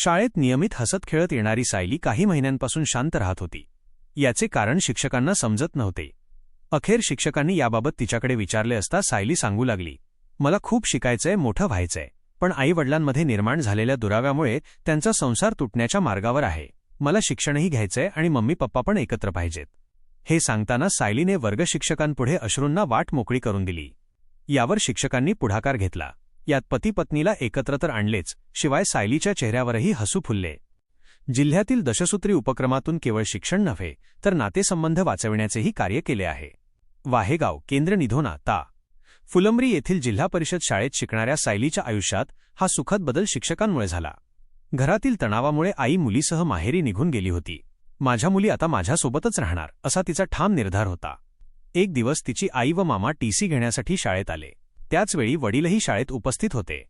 शाळेत नियमित हसत खेळत येणारी सायली काही महिन्यांपासून शांत राहत होती. याचे कारण शिक्षकांना समजत नव्हते. अखेर शिक्षकांनी याबाबत तिच्याकडे विचारले असता सायली सांगू लागली मला खूप शिकायचंय मोठं व्हायचंय पण आईवडिलांमध्ये निर्माण झालेल्या दुराव्यामुळे त्यांचा संसार तुटण्याच्या मार्गावर आहे. मला शिक्षणही घ्यायचंय आणि मम्मी पप्पा पण एकत्र पाहिजेत. हे सांगताना सायलीने वर्गशिक्षकांपुढे अश्रूंना वाट मोकळी करून दिली. यावर शिक्षकांनी पुढाकार घेतला. यात पती पत्नीला एकत्र तर आणलेच शिवाय सायलीच्या चेहऱ्यावरही हसू फुलले. जिल्ह्यातील दशसूत्री उपक्रमातून केवळ शिक्षण नव्हे तर नातेसंबंध वाचविण्याचेही कार्य केले आहे. वाहेगाव केंद्र निधोना ता. फुलंब्री येथील जिल्हा परिषद शाळेत शिकणाऱ्या सायलीच्या आयुष्यात हा सुखद बदल शिक्षकांमुळे झाला. घरातील तणावामुळे आई मुलीसह माहेरी निघून गेली होती. माझ्या मुली आता माझ्यासोबतच राहणार असा तिचा ठाम निर्धार होता. एक दिवस तिची आई व मामा टीसी घेण्यासाठी शाळेत आले. त्याचवेळी वडीलही शाळेत उपस्थित होते.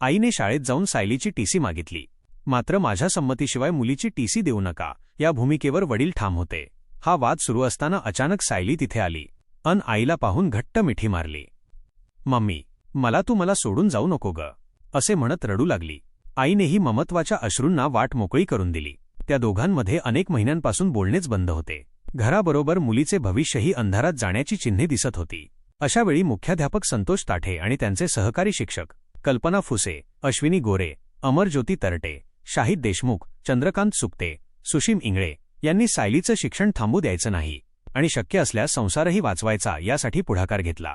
आईने शाळेत जाऊन सायलीची टीसी मागितली. मात्र माझ्या संमतीशिवाय मुलीची टीसी देऊ नका या भूमिकेवर वडील ठाम होते. हा वाद सुरू असताना अचानक सायली तिथे आली. अन आईला पाहून घट्ट मिठी मारली. मम्मी मला तू मला सोडून जाऊ नको ग असे म्हणत रडू लागली. आईनेही ममत्वाच्या अश्रूंना वाट मोकळी करून दिली. त्या दोघांमध्ये अनेक महिन्यांपासून बोलणेच बंद होते. घराबरोबर मुलीचे भविष्यही अंधारात जाण्याची चिन्हे दिसत होती. अशावेळी मुख्याध्यापक संतोष ताठे आणि त्यांचे सहकारी शिक्षक कल्पना फुसे अश्विनी गोरे अमरज्योती तरटे शाहिद देशमुख चंद्रकांत सुक्ते सुशीम इंगळे यांनी सायलीचं शिक्षण थांबू द्यायचं नाही आणि शक्य असल्यास संसारही वाचवायचा यासाठी पुढाकार घेतला.